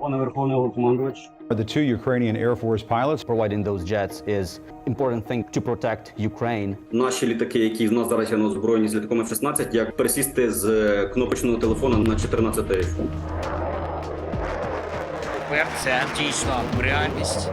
Пане Верховний Головнокомандувач, The two Ukrainian Air Force pilots providing those jets is important thing to protect Ukraine. наші літаки, які в нас зараз є на озброєнні з літаком F-16, як пересісти з е, кнопочного телефона на 14 iPhone. Тепер це дійсно реальність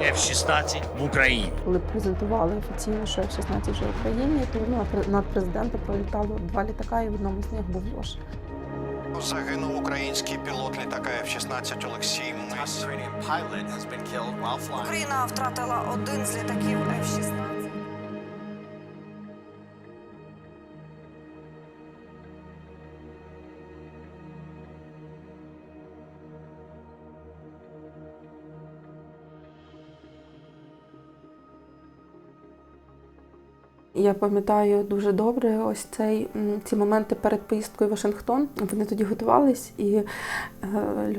F-16 в Україні. Коли презентували офіційно, що F-16 вже в Україні, то ну, над- президента пролітало два літака, і в одному з них був Льоша. Загинув український пілот літака F-16 Олексій Мис. Україна втратила один з літаків F-16. Я пам'ятаю дуже добре ось цей ці моменти перед поїздкою в Вашингтон. Вони тоді готувались, і е,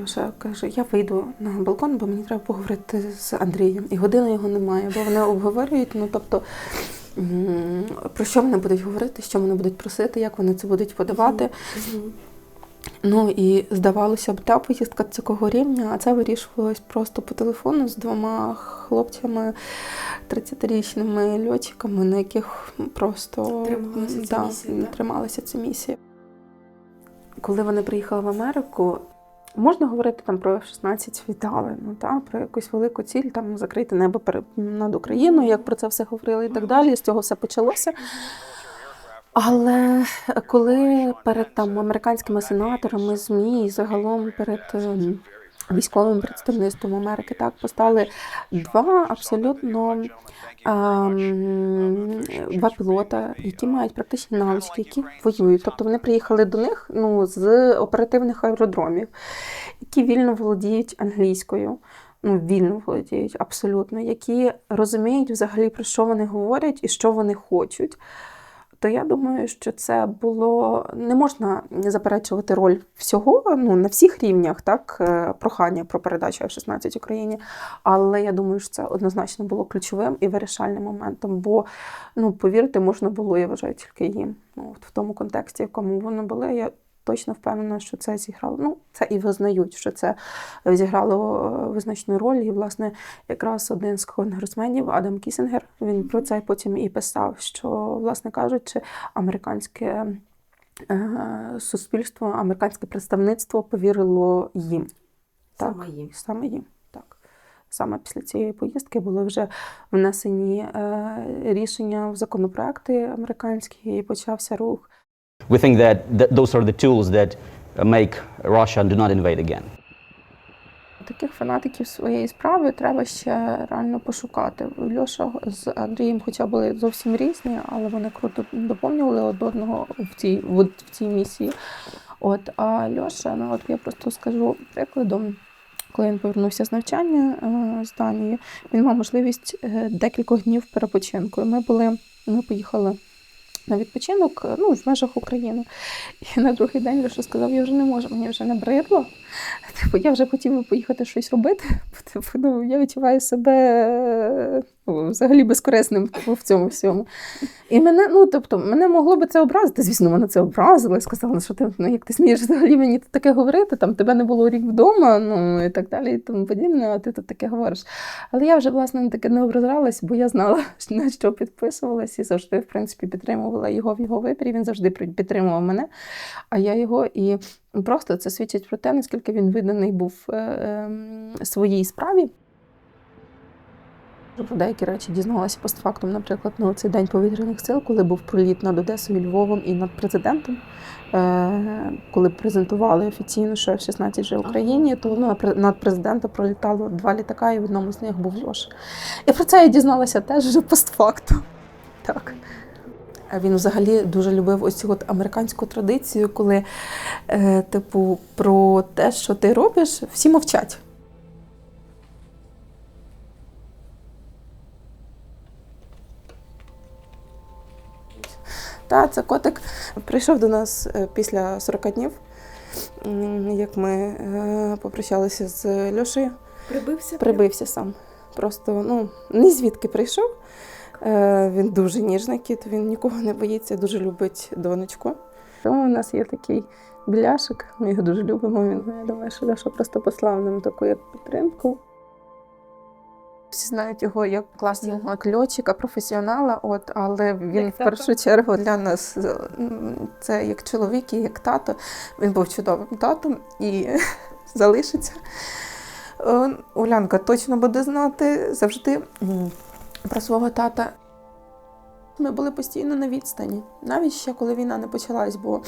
Льоша каже: Я вийду на балкон, бо мені треба поговорити з Андрієм. І години його немає, бо вони обговорюють. Ну тобто, про що вони будуть говорити, що вони будуть просити, як вони це будуть подавати. Ну і здавалося б, та поїздка такого рівня, а це вирішувалось просто по телефону з двома хлопцями, 30-річними льотчиками, на яких просто Трималася да, місія, трималася ця місія. Коли вони приїхали в Америку, можна говорити там про F-16 вітали, ну та про якусь велику ціль, там закрити небо над Україною, як про це все говорили і так далі. З цього все почалося. Але коли перед там американськими сенаторами, ЗМІ і загалом перед ем, військовим представництвом Америки так постали два абсолютно ем, два пілота, які мають практичні навички, які воюють. Тобто вони приїхали до них ну, з оперативних аеродромів, які вільно володіють англійською. Ну, вільно володіють абсолютно, які розуміють взагалі про що вони говорять і що вони хочуть то я думаю, що це було не можна заперечувати роль всього ну на всіх рівнях, так е, прохання про передачу F-16 Україні. Але я думаю, що це однозначно було ключовим і вирішальним моментом. Бо ну повірити можна було, я вважаю, тільки їм. Ну от в тому контексті, в якому вони були, я. Точно впевнена, що це зіграло. Ну, це і визнають, що це зіграло е, визначну роль. І, власне, якраз один з конгресменів Адам Кісінгер він про це потім і писав, що, власне кажучи, американське е, суспільство, американське представництво повірило їм. Так, Саме їм. Саме їм. Так. Саме після цієї поїздки були вже внесені е, рішення в законопроекти американські, і почався рух. We think that th- those are the tools that uh, make Russia do not invade again. Таких фанатиків своєї справи треба ще реально пошукати. Льоша з Андрієм, хоча були зовсім різні, але вони круто доповнювали одного в цій, в цій місії. От, а Льоша, ну от я просто скажу прикладом. Коли він повернувся з навчання е, з Данії, він мав можливість е, декількох днів перепочинку. Ми були, ми поїхали на відпочинок е, ну, в межах України. І на другий день Леша сказав, я вже не можу, мені вже набридло. Типу, я вже хотів би поїхати щось робити. Типу, ну, я відчуваю себе ну, взагалі безкорисним в цьому всьому. І мене, ну тобто, мене могло би це образити. Звісно, мене це образило. Я сказала, ну, що ти, ну, як ти смієш взагалі мені таке говорити, там тебе не було рік вдома, ну і так далі, і тому подібне, а ти тут таке говориш. Але я вже, власне, таке не образилась, бо я знала, на що підписувалась і завжди, в принципі, підтримувала його в його виборі. Він завжди підтримував мене, а я його. І просто це свідчить про те, наскільки він виданий був е, ем, своїй справі. Про деякі речі дізналася постфактум, наприклад, на цей день повітряних сил, коли був проліт над Одесою, Львовом і над президентом. Е, коли презентували офіційно, що F-16 вже в Україні, то ну, над президентом пролітало два літака, і в одному з них був Льоша. І про це я дізналася теж вже постфактум. Так. Він взагалі дуже любив ось цю от американську традицію, коли, е, типу, про те, що ти робиш, всі мовчать. Та, це котик прийшов до нас е, після 40 днів, як ми е, попрощалися з Льошею. Прибився? Прибився сам. Просто ну, ні звідки прийшов. Е, він дуже ніжний кіт, він нікого не боїться, дуже любить донечку. Тому у нас є такий Біляшик, ми його дуже любимо. Він я думаю, що Льоша просто послав нам таку як підтримку. Всі знають його як класного льотчика, професіонала, от, але він в першу чергу для нас це як чоловік і як тато. Він був чудовим татом і залишиться. Е, Улянка точно буде знати завжди про свого тата. Ми були постійно на відстані, навіть ще коли війна не почалась, бо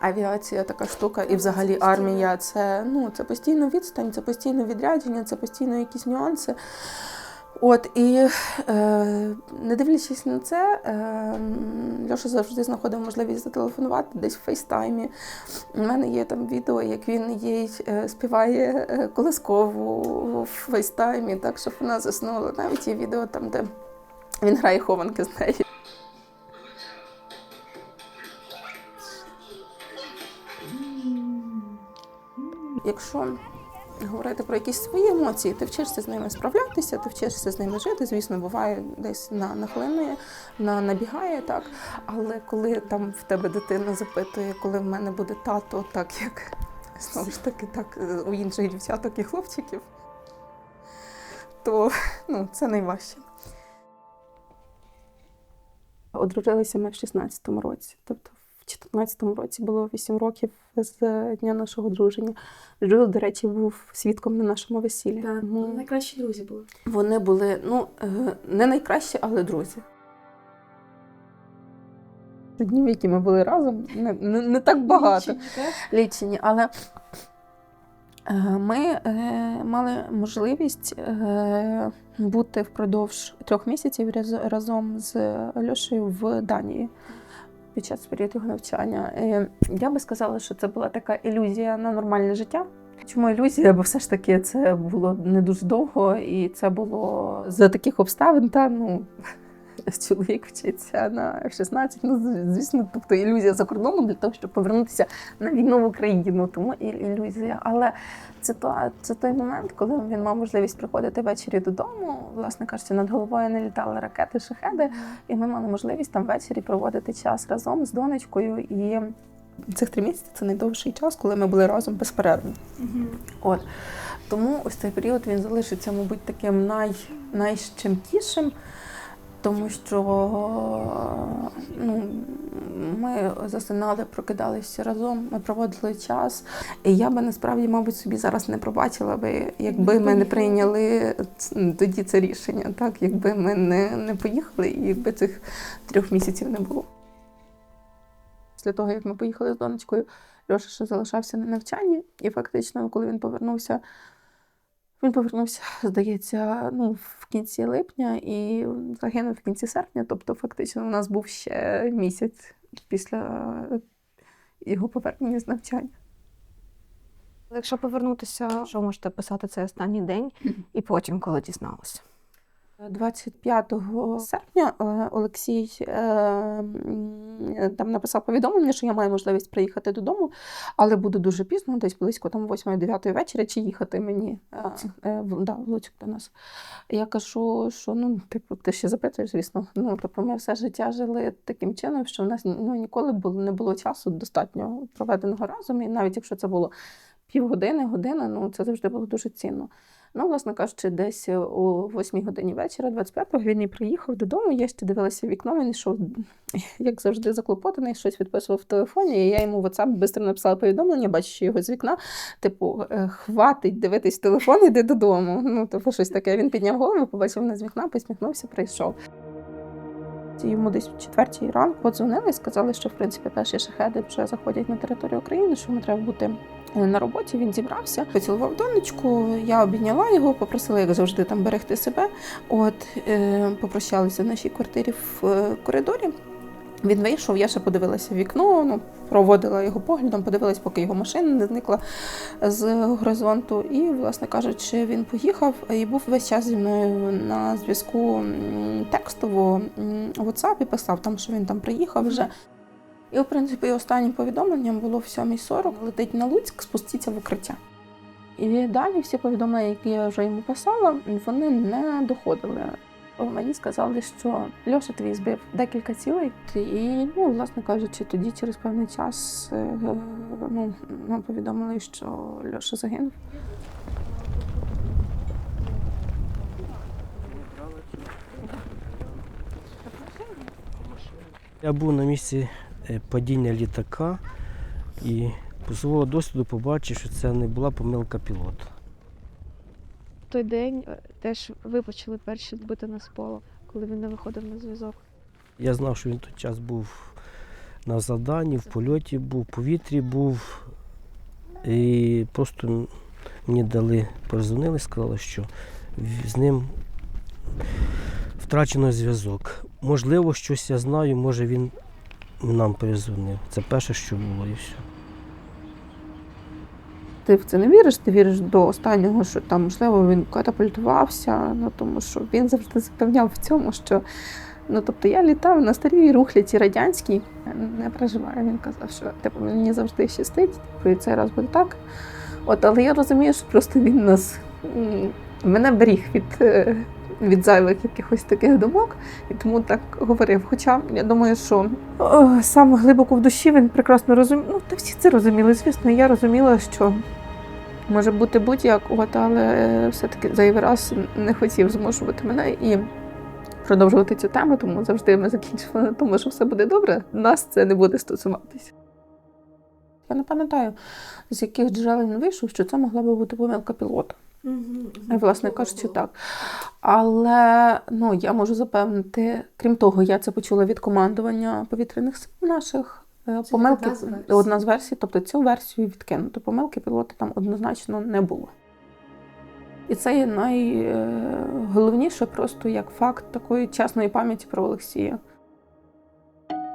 авіація така штука, і взагалі армія це, ну, це постійно відстань, це постійно відрядження, це постійно якісь нюанси. От і е, не дивлячись на це, е, Льоша завжди знаходив можливість зателефонувати десь в фейстаймі. У мене є там відео, як він їй е, співає е, колискову в фейстаймі, так щоб вона заснула. Навіть є відео там, де він грає хованки з нею. Якщо говорити про якісь свої емоції, ти вчишся з ними справлятися, ти вчишся з ними жити. Звісно, буває десь на нахлинує, на набігає так. Але коли там в тебе дитина запитує, коли в мене буде тато, так як знову ж таки, так у інших дівчаток і хлопчиків, то ну, це найважче. Одружилися ми в 16-му році. Тобто в 14-му році було 8 років з дня нашого одруження. Джул, до речі, був свідком на нашому весіллі. Так, Тому найкращі друзі були. Вони були ну, е, не найкращі, але друзі. Днів, які ми були разом, не, не, не так багато Лічені, так? лічені, але е, ми е, мали можливість е, бути впродовж трьох місяців разом з Льошею в Данії під час період його навчання. Я би сказала, що це була така ілюзія на нормальне життя. Чому ілюзія? Бо все ж таки це було не дуже довго, і це було за таких обставин, та ну. Чоловік вчиться на 16, ну звісно, тобто ілюзія за кордоном для того, щоб повернутися на війну в Україну, тому ілюзія. Але це то це той момент, коли він мав можливість приходити ввечері додому. Власне кажучи, над головою не літали ракети, шахеди, і ми мали можливість там ввечері проводити час разом з донечкою. І цих три місяці це найдовший час, коли ми були разом безперервно. От тому ось цей період він залишиться, мабуть, таким най, найщемкішим. Тому що ну, ми засинали, прокидалися разом, ми проводили час. І я би насправді, мабуть, собі зараз не пробачила би, якби ми не прийняли тоді це рішення, так якби ми не, не поїхали, і якби цих трьох місяців не було. Після того, як ми поїхали з донечкою, Льоша ще залишався на навчанні, і фактично, коли він повернувся, він повернувся, здається, ну, в кінці липня і загинув в кінці серпня. Тобто, фактично, у нас був ще місяць після його повернення з навчання. Якщо повернутися, що можете писати цей останній день і потім, коли дізналися? 25 серпня е, Олексій е, там написав повідомлення, що я маю можливість приїхати додому, але буду дуже пізно, десь близько там 8-9 вечора, чи їхати мені е, в, да, Луцьк до нас. Я кажу, що ну, типу, ти ще запитуєш, звісно. Ну, тобто ми все життя жили таким чином, що в нас ну, ніколи було, не було часу достатньо проведеного разом. І навіть якщо це було півгодини, година, ну це завжди було дуже цінно. Ну, власне кажучи, десь о 8 годині вечора, 25-го, він і приїхав додому. Я ще дивилася вікно. Він йшов, як завжди, заклопотаний, щось відписував в телефоні. І я йому в WhatsApp швидко написала повідомлення, бачачи його з вікна. Типу, е, хватить дивитись телефон, іди додому. Ну, типу, щось таке. Він підняв голову, побачив мене з вікна, посміхнувся, прийшов. Йому десь в четвертій ранку подзвонили і сказали, що в принципі перші шахеди вже заходять на територію України, що йому треба бути е, на роботі. Він зібрався, поцілував донечку. Я обійняла його, попросила, як завжди, там берегти себе. От е, попрощалися в нашій квартирі в е, коридорі. Він вийшов, я ще подивилася в вікно, ну, проводила його поглядом, подивилась, поки його машина не зникла з горизонту. І, власне кажучи, він поїхав і був весь час зі мною на зв'язку текстово в WhatsApp, писав там, що він там приїхав вже. І, в принципі, останнім повідомленням було в 7.40, летить на Луцьк, спустіться в укриття. І далі всі повідомлення, які я вже йому писала, вони не доходили. Мені сказали, що Льоша твій збив декілька цілей, і ну, власне кажучи, тоді через певний час е, ну, нам повідомили, що Льоша загинув. Я був на місці падіння літака і по свого досвіду побачив, що це не була помилка пілота. В той день е, теж ви почали перші збити на споло, коли він не виходив на зв'язок. Я знав, що він той час був на завданні, в польоті був, в повітрі був. І просто мені дали, позвонили, сказали, що з ним втрачено зв'язок. Можливо, щось я знаю, може він нам перезвонив. Це перше, що було, і все. Ти в це не віриш, ти віриш до останнього, що там, можливо, він катапультувався, ну тому що він завжди запевняв в цьому, що ну тобто я літав на старій рухляці радянській, не переживаю. Він казав, що типу, мені завжди щастить, типу, і цей раз буде так. От, але я розумію, що просто він нас мене беріг від, е, від зайвих якихось таких думок, і тому так говорив. Хоча я думаю, що о, сам глибоко в душі він прекрасно розумів. Ну, та всі це розуміли. Звісно, я розуміла, що може бути будь-як, от, але е, все-таки зайвий раз не хотів змушувати мене і продовжувати цю тему, тому завжди ми закінчували на тому, що все буде добре. Нас це не буде стосуватися. Я не пам'ятаю, з яких джерел він вийшов, що це могла би бути помилка пілота. Власне кажучи, так. Але ну, я можу запевнити, крім того, я це почула від командування повітряних сил наших. е, Помилки одна з версій, тобто цю версію відкинуто. Помилки пілота там однозначно не було. І це є найголовніше просто як факт такої чесної пам'яті про Олексія.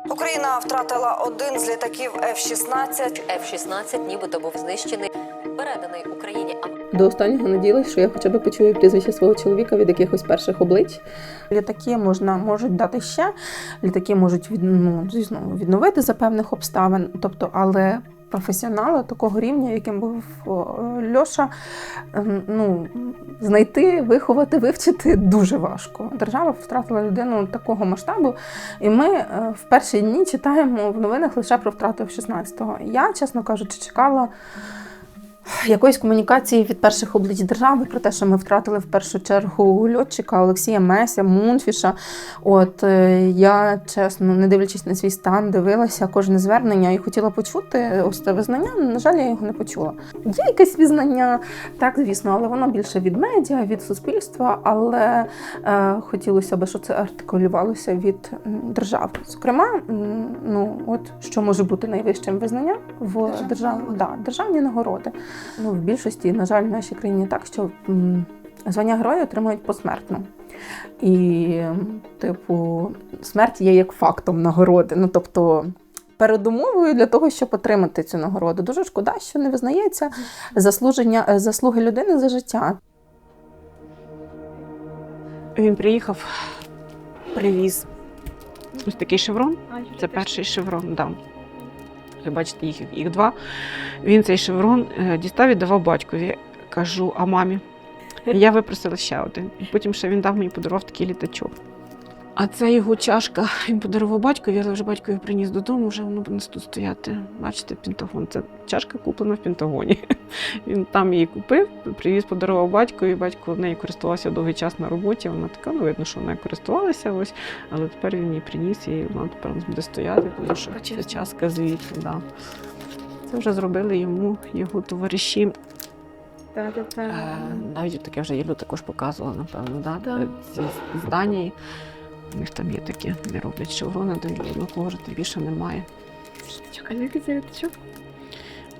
Україна втратила один з літаків F-16. F-16 нібито був знищений, переданий Україні. До останнього надіялась, що я хоча б почую прізвище свого чоловіка від якихось перших облич. Літаки можна можуть дати ще, літаки можуть від, ну, звісно, відновити за певних обставин. Тобто, але професіонала такого рівня, яким був Льоша, ем, ну, знайти, виховати, вивчити дуже важко. Держава втратила людину такого масштабу, і ми е, в перші дні читаємо в новинах лише про втрату F-16. Я, чесно кажучи, чекала якоїсь комунікації від перших облич держави про те, що ми втратили в першу чергу льотчика Олексія Меся, Мунфіша. От е, я чесно, не дивлячись на свій стан, дивилася кожне звернення і хотіла почути ось це визнання. На жаль, я його не почула. Є якесь визнання, так звісно, але воно більше від медіа, від суспільства. Але е, хотілося б, щоб це артикулювалося від держави. Зокрема, ну от що може бути найвищим визнанням в державі, да, державні нагороди. Ну, в більшості, на жаль, в нашій країні так, що звання героя отримують посмертно. І, типу, смерть є як фактом нагороди. Ну, тобто, передумовою для того, щоб отримати цю нагороду. Дуже шкода, що не визнається заслуження, е, заслуги людини за життя. Він приїхав, привіз ось такий шеврон. Це перший шеврон, да. Бачите, їх, їх два. Він цей шеврон е, дістав і давав батькові. Кажу, а мамі. Я випросила ще один. Потім ще він дав мені подарував такий літачок. А це його чашка. Він подарував батькові, але вже батькові приніс додому, вже воно буде тут стояти. Бачите, Пентагон. Це чашка куплена в Пентагоні. Він там її купив, привіз, подарував батькові. Батько нею користувався довгий час на роботі. Вона така, ну видно, що вона користувалася ось, але тепер він її приніс і вона тепер буде стояти, тому що це часка звідти. Да. Це вже зробили йому його товариші. Е, Навіть таке вже Ілю також показувала, напевно, да? Е, Ці з Данії. У них там є такі, не роблять шеврони, до одного вже більше немає. Чекай?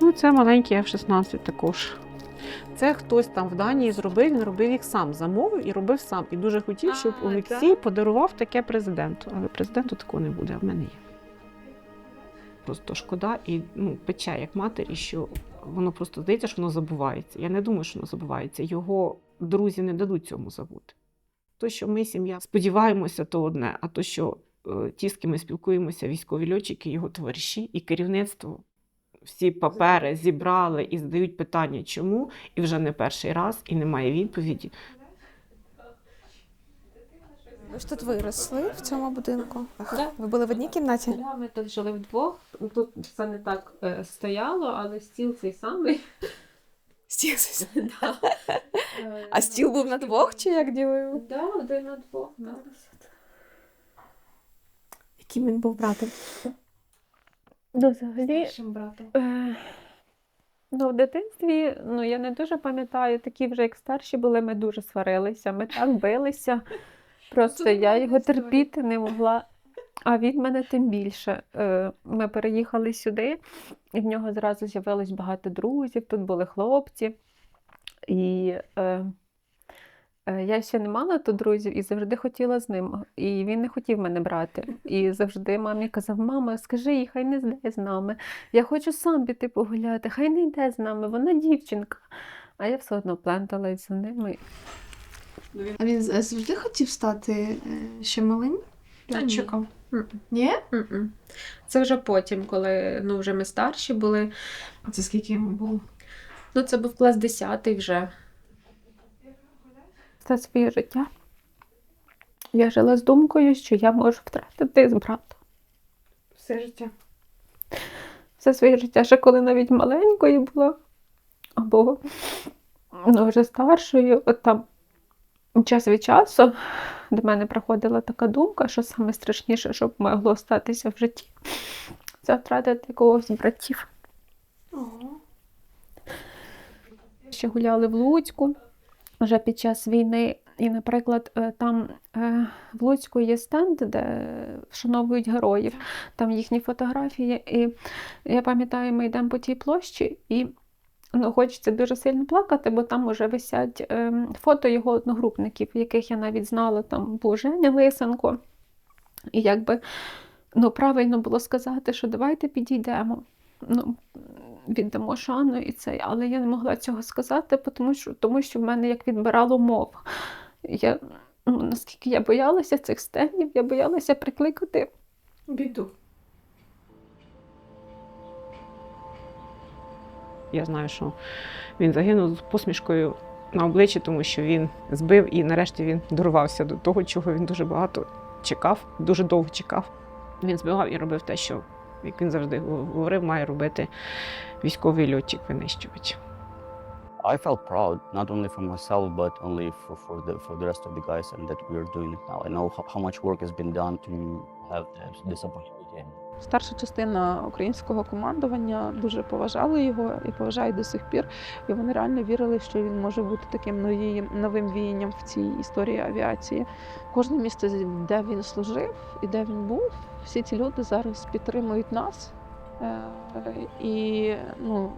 Ну, це маленький F-16 також. Це хтось там в Данії зробив, він робив їх сам, замовив і робив сам. І дуже хотів, щоб А, Олексій подарував таке президенту. Але президенту такого не буде, а в мене є. Просто шкода і ну, пече як матері, що воно просто здається, що воно забувається. Я не думаю, що воно забувається. Його друзі не дадуть цьому забути. То, що ми, сім'я, сподіваємося, то одне, а то, що е, ті, з ким ми спілкуємося, військові льотчики, його товариші і керівництво всі папери зібрали і задають питання, чому, і вже не перший раз, і немає відповіді. Ви ж тут виросли в цьому будинку? Ви були в одній кімнаті? Да, ми тут жили вдвох. Ну, Тут все не так е, стояло, але стіл цей самий. Стіл. А стіл був на двох чи як ділили? Да, один на двох. Яким він був братом? Ну, взагалі, Старшим братом. Е, Ну, в дитинстві, ну я не дуже пам'ятаю, такі вже як старші були, ми дуже сварилися, ми так билися. Просто я його терпіти не могла. А він мене тим більше. Е, Ми переїхали сюди, і в нього зразу з'явилось багато друзів, тут були хлопці. І е, е, я ще не мала тут друзів і завжди хотіла з ним. І він не хотів мене брати. І завжди мамі казав: мама, скажи їй, хай не йде з нами. Я хочу сам піти погуляти, хай не йде з нами, вона дівчинка. А я все одно пленталась за ними. А він завжди хотів стати е, ще малим? Льотчиком? Ні? М-м. Це вже потім, коли ну, вже ми старші були. А це скільки йому було? Ну, це був клас 10 вже. Все своє життя. Я жила з думкою, що я можу втратити з брата. Все життя. Все своє життя, ще коли навіть маленькою була, або ну, вже старшою, от там час від часу до мене приходила така думка, що саме страшніше, що могло статися в житті, це втратити когось з братів. Ще гуляли в Луцьку вже під час війни. І, наприклад, е, там е, в Луцьку є стенд, де вшановують героїв, там їхні фотографії. І я пам'ятаю, ми йдемо по тій площі, і ну, хочеться дуже сильно плакати, бо там вже висять е, фото його одногрупників, яких я навіть знала. Там був Женя Лисенко. І якби ну, правильно було сказати, що давайте підійдемо. Ну, віддамо шану і це, але я не могла цього сказати, тому що, тому що в мене як відбирало мову. Я, ну, наскільки я боялася цих стендів, я боялася прикликати Біду. Я знаю, що він загинув з посмішкою на обличчі, тому що він збив і нарешті він дорвався до того, чого він дуже багато чекав, дуже довго чекав. Він збивав і робив те, що, як він завжди говорив, має робити військовий льотчик-винищувач. I felt proud, not only for myself, but only for, for, the, for the rest of the guys and that we are doing it now. I know how much work has been done to have this opportunity. Старша частина українського командування дуже поважала його і поважають до сих пір. І вони реально вірили, що він може бути таким новим віянням в цій історії авіації. Кожне місце, де він служив і де він був, всі ці люди зараз підтримують нас. Е, І ну,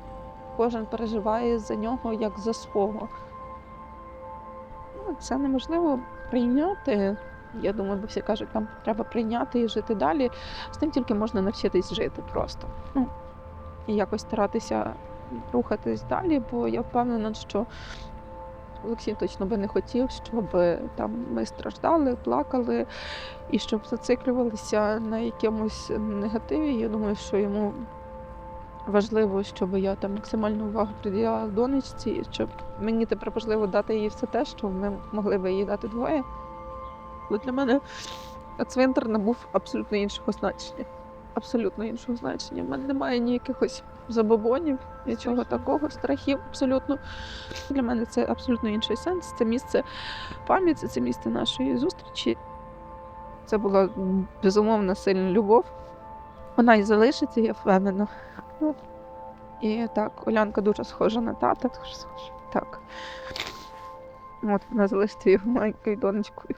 кожен переживає за нього як за свого. Ну, Це неможливо прийняти. Я думаю, бо всі кажуть, там треба прийняти і жити далі. З тим тільки можна навчитись жити просто. Ну, і якось старатися рухатись далі, бо я впевнена, що Олексій точно би не хотів, щоб там ми страждали, плакали і щоб зациклювалися на якомусь негативі. Я думаю, що йому важливо, щоб я там максимальну увагу приділяла донечці, щоб мені тепер важливо дати їй все те, що ми могли би їй дати двоє. Бо для мене цвинтар набув абсолютно іншого значення. Абсолютно іншого значення. У мене немає ніяких ось забобонів, нічого такого, страхів абсолютно. Для мене це абсолютно інший сенс. Це місце пам'яті, це місце нашої зустрічі. Це була м, безумовна сильна любов. Вона і залишиться, я впевнена. Ну, і так, Олянка дуже схожа на тата. Дуже схожа. Так. От вона залишиться його маленькою донечкою.